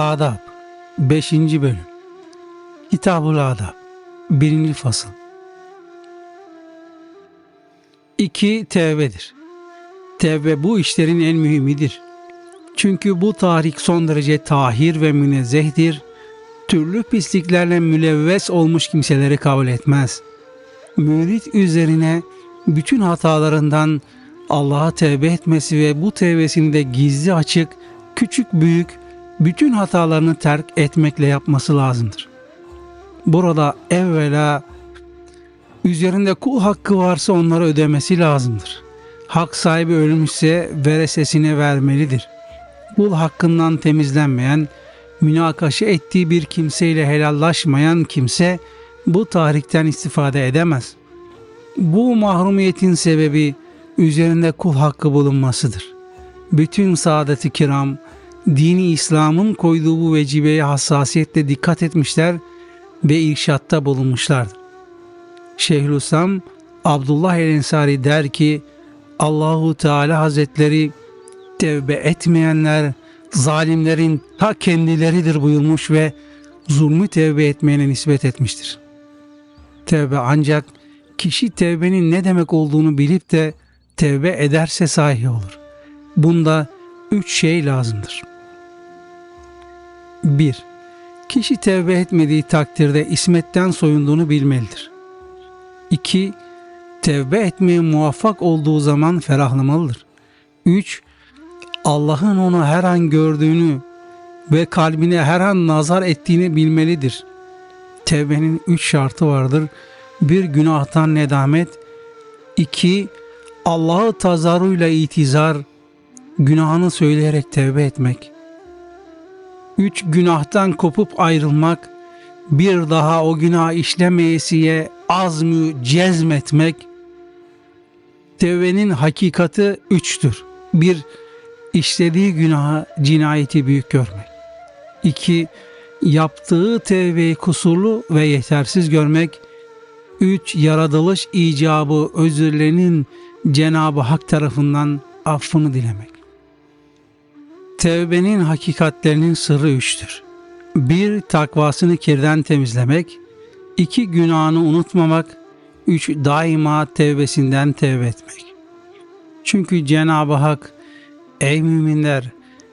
Adab 5. Bölüm Kitabul Adab 1. Fasıl 2. Tevbedir. Tevbe bu işlerin en mühimidir. Çünkü bu tahrik son derece tahir ve münezzehtir. Türlü pisliklerle mülevves olmuş kimseleri kabul etmez. Mürit üzerine bütün hatalarından Allah'a tevbe etmesi ve bu tevbesini de gizli açık, küçük büyük bütün hatalarını terk etmekle yapması lazımdır. Burada evvela üzerinde kul hakkı varsa onları ödemesi lazımdır. Hak sahibi ölmüşse veresesine vermelidir. Kul hakkından temizlenmeyen, münakaşa ettiği bir kimseyle helallaşmayan kimse bu tarihten istifade edemez. Bu mahrumiyetin sebebi üzerinde kul hakkı bulunmasıdır. Bütün saadet-i kiram, dini İslam'ın koyduğu bu vecibeye hassasiyetle dikkat etmişler ve irşatta bulunmuşlardır. Şeyhülislam Abdullah el Ensari der ki Allahu Teala Hazretleri tevbe etmeyenler zalimlerin ta kendileridir buyurmuş ve zulmü tevbe etmeyene nispet etmiştir. Tevbe ancak kişi tevbenin ne demek olduğunu bilip de tevbe ederse sahi olur. Bunda üç şey lazımdır. 1. Kişi tevbe etmediği takdirde ismetten soyunduğunu bilmelidir. 2. Tevbe etmeye muvaffak olduğu zaman ferahlamalıdır. 3. Allah'ın onu her an gördüğünü ve kalbine her an nazar ettiğini bilmelidir. Tevbenin üç şartı vardır. Bir günahtan nedamet. 2. Allah'ı tazaruyla itizar, günahını söyleyerek tevbe etmek. Üç günahtan kopup ayrılmak, bir daha o günah işlemeyesiye azmü cezmetmek. Tevbenin hakikati üçtür. Bir, işlediği günaha cinayeti büyük görmek. İki, yaptığı tevbeyi kusurlu ve yetersiz görmek. Üç, yaratılış icabı özürlerinin Cenab-ı Hak tarafından affını dilemek. Tevbenin hakikatlerinin sırrı üçtür. Bir, takvasını kirden temizlemek. iki günahını unutmamak. Üç, daima tevbesinden tevbe etmek. Çünkü Cenab-ı Hak, ey müminler,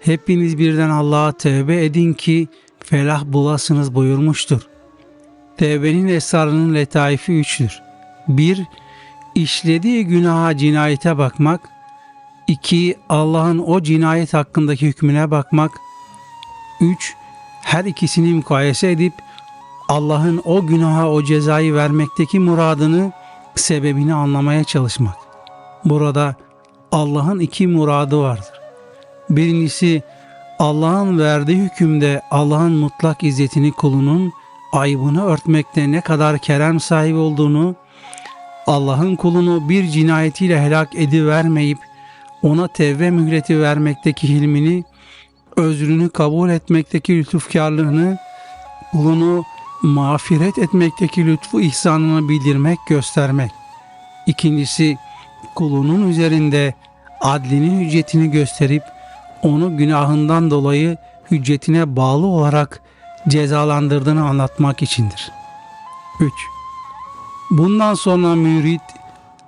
hepiniz birden Allah'a tevbe edin ki felah bulasınız buyurmuştur. Tevbenin esrarının letaifi üçtür. Bir, işlediği günaha cinayete bakmak. 2. Allah'ın o cinayet hakkındaki hükmüne bakmak. 3. Her ikisini mukayese edip Allah'ın o günaha o cezayı vermekteki muradını, sebebini anlamaya çalışmak. Burada Allah'ın iki muradı vardır. Birincisi Allah'ın verdiği hükümde Allah'ın mutlak izzetini kulunun ayıbını örtmekte ne kadar kerem sahibi olduğunu, Allah'ın kulunu bir cinayetiyle helak edivermeyip ona tevbe mühreti vermekteki hilmini, özrünü kabul etmekteki lütufkarlığını, kulunu mağfiret etmekteki lütfu ihsanını bildirmek, göstermek. İkincisi, kulunun üzerinde adlinin hüccetini gösterip onu günahından dolayı hüccetine bağlı olarak cezalandırdığını anlatmak içindir. 3. Bundan sonra mürit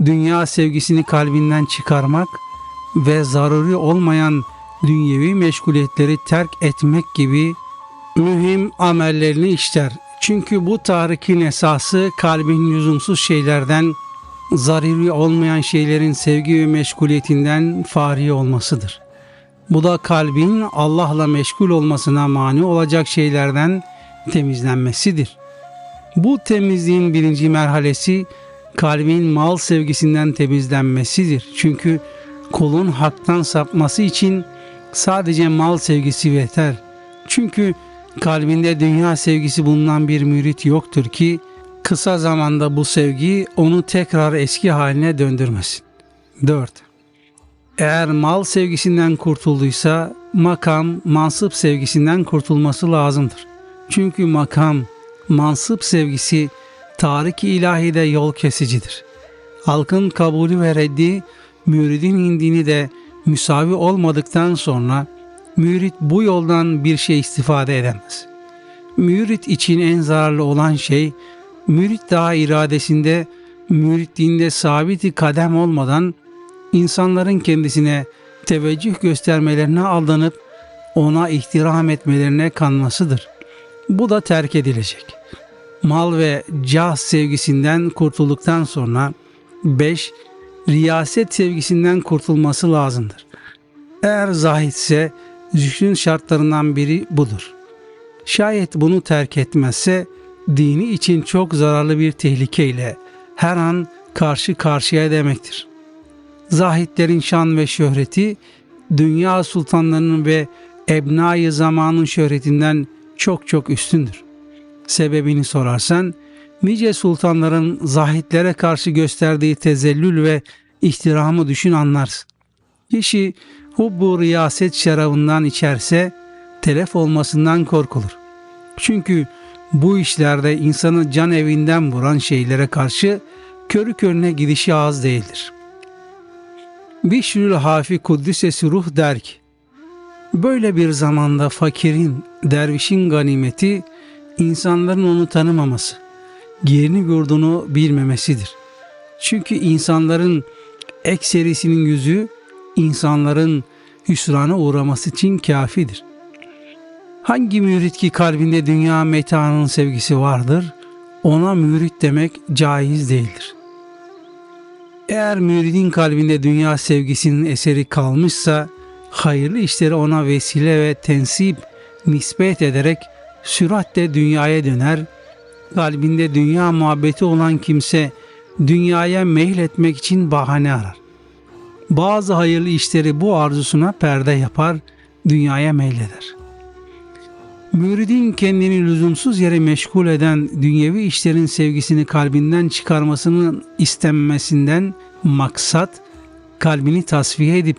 dünya sevgisini kalbinden çıkarmak ve zaruri olmayan dünyevi meşguliyetleri terk etmek gibi mühim amellerini işler. Çünkü bu tarikin esası kalbin lüzumsuz şeylerden, zaruri olmayan şeylerin sevgi ve meşguliyetinden fari olmasıdır. Bu da kalbin Allah'la meşgul olmasına mani olacak şeylerden temizlenmesidir. Bu temizliğin birinci merhalesi kalbin mal sevgisinden temizlenmesidir. Çünkü kulun haktan sapması için sadece mal sevgisi yeter. Çünkü kalbinde dünya sevgisi bulunan bir mürit yoktur ki kısa zamanda bu sevgi onu tekrar eski haline döndürmesin. 4. Eğer mal sevgisinden kurtulduysa makam, mansıp sevgisinden kurtulması lazımdır. Çünkü makam, mansıp sevgisi tarik-i ilahide yol kesicidir. Halkın kabulü ve reddi müridin indini de müsavi olmadıktan sonra mürit bu yoldan bir şey istifade edemez. Mürit için en zararlı olan şey, mürit daha iradesinde, müritliğinde sabiti kadem olmadan insanların kendisine teveccüh göstermelerine aldanıp ona ihtiram etmelerine kanmasıdır. Bu da terk edilecek. Mal ve cah sevgisinden kurtulduktan sonra 5. Riyaset sevgisinden kurtulması lazımdır. Eğer zahitse zühdün şartlarından biri budur. Şayet bunu terk etmezse dini için çok zararlı bir tehlikeyle her an karşı karşıya demektir. Zahitlerin şan ve şöhreti dünya sultanlarının ve ebnai zamanın şöhretinden çok çok üstündür. Sebebini sorarsan nice sultanların zahitlere karşı gösterdiği tezellül ve ihtiramı düşün anlarsın. Kişi hubbu riyaset şarabından içerse telef olmasından korkulur. Çünkü bu işlerde insanı can evinden vuran şeylere karşı körü körüne gidişi az değildir. Bişrül Hafi Kuddisesi Ruh der ki, Böyle bir zamanda fakirin, dervişin ganimeti insanların onu tanımaması, yerini yurdunu bilmemesidir. Çünkü insanların ekserisinin yüzü insanların hüsrana uğraması için kafidir. Hangi mürit ki kalbinde dünya metanın sevgisi vardır, ona mürit demek caiz değildir. Eğer müridin kalbinde dünya sevgisinin eseri kalmışsa, hayırlı işleri ona vesile ve tensip nispet ederek süratle dünyaya döner, kalbinde dünya muhabbeti olan kimse dünyaya meyletmek için bahane arar. Bazı hayırlı işleri bu arzusuna perde yapar, dünyaya meyleder. Müridin kendini lüzumsuz yere meşgul eden dünyevi işlerin sevgisini kalbinden çıkarmasının istenmesinden maksat, kalbini tasfiye edip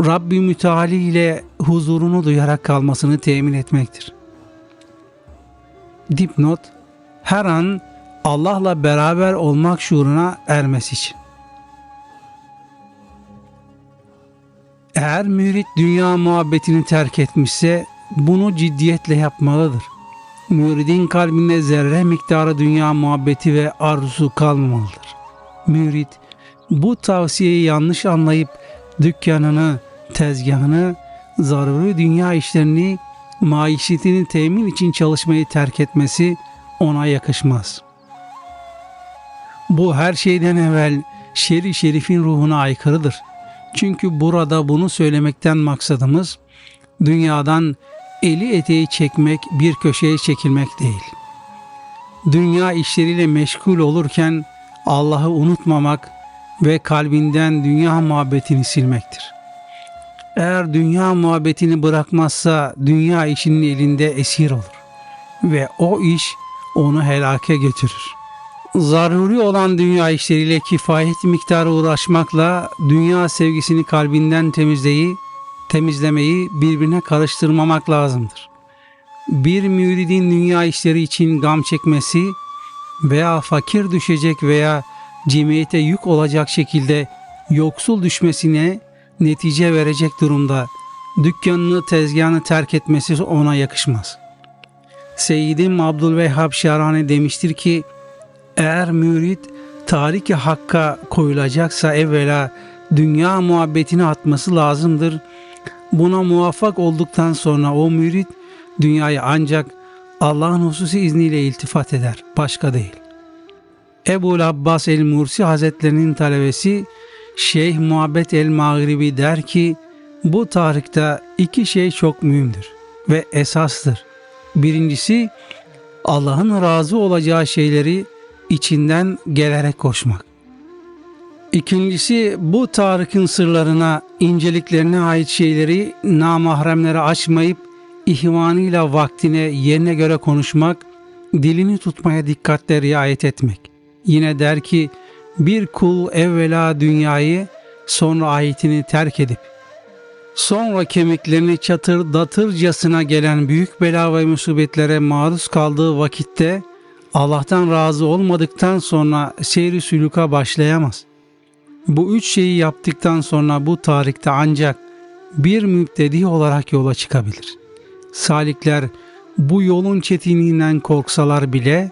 Rabbi Müteali ile huzurunu duyarak kalmasını temin etmektir. Dipnot, her an Allah'la beraber olmak şuuruna ermesi için. Eğer mürit dünya muhabbetini terk etmişse bunu ciddiyetle yapmalıdır. Müridin kalbinde zerre miktarı dünya muhabbeti ve arzusu kalmamalıdır. Mürit bu tavsiyeyi yanlış anlayıp dükkanını, tezgahını, zaruri dünya işlerini, maişetini temin için çalışmayı terk etmesi ona yakışmaz. Bu her şeyden evvel şeri şerifin ruhuna aykırıdır. Çünkü burada bunu söylemekten maksadımız dünyadan eli eteği çekmek, bir köşeye çekilmek değil. Dünya işleriyle meşgul olurken Allah'ı unutmamak ve kalbinden dünya muhabbetini silmektir. Eğer dünya muhabbetini bırakmazsa dünya işinin elinde esir olur ve o iş onu helake götürür. Zaruri olan dünya işleriyle kifayet miktarı uğraşmakla dünya sevgisini kalbinden temizleyi, temizlemeyi birbirine karıştırmamak lazımdır. Bir müridin dünya işleri için gam çekmesi veya fakir düşecek veya cemiyete yük olacak şekilde yoksul düşmesine netice verecek durumda dükkanını tezgahını terk etmesi ona yakışmaz. Seyyidim Abdülvehhab Şarani demiştir ki eğer mürit tariki hakka koyulacaksa evvela dünya muhabbetini atması lazımdır. Buna muvaffak olduktan sonra o mürit dünyayı ancak Allah'ın hususi izniyle iltifat eder, başka değil. Ebu Abbas el-Mursi Hazretlerinin talebesi Şeyh Muhabbet el-Mağribi der ki bu tarihte iki şey çok mühimdir ve esastır. Birincisi Allah'ın razı olacağı şeyleri içinden gelerek koşmak. İkincisi bu tarikin sırlarına, inceliklerine ait şeyleri namahremlere açmayıp ihvanıyla vaktine yerine göre konuşmak, dilini tutmaya dikkatle riayet etmek. Yine der ki bir kul evvela dünyayı sonra ayetini terk edip sonra kemiklerini çatır datırcasına gelen büyük bela ve musibetlere maruz kaldığı vakitte Allah'tan razı olmadıktan sonra seyri sülüka başlayamaz. Bu üç şeyi yaptıktan sonra bu tarihte ancak bir müptedi olarak yola çıkabilir. Salikler bu yolun çetinliğinden korksalar bile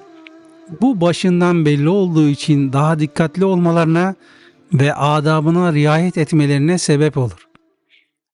bu başından belli olduğu için daha dikkatli olmalarına ve adabına riayet etmelerine sebep olur.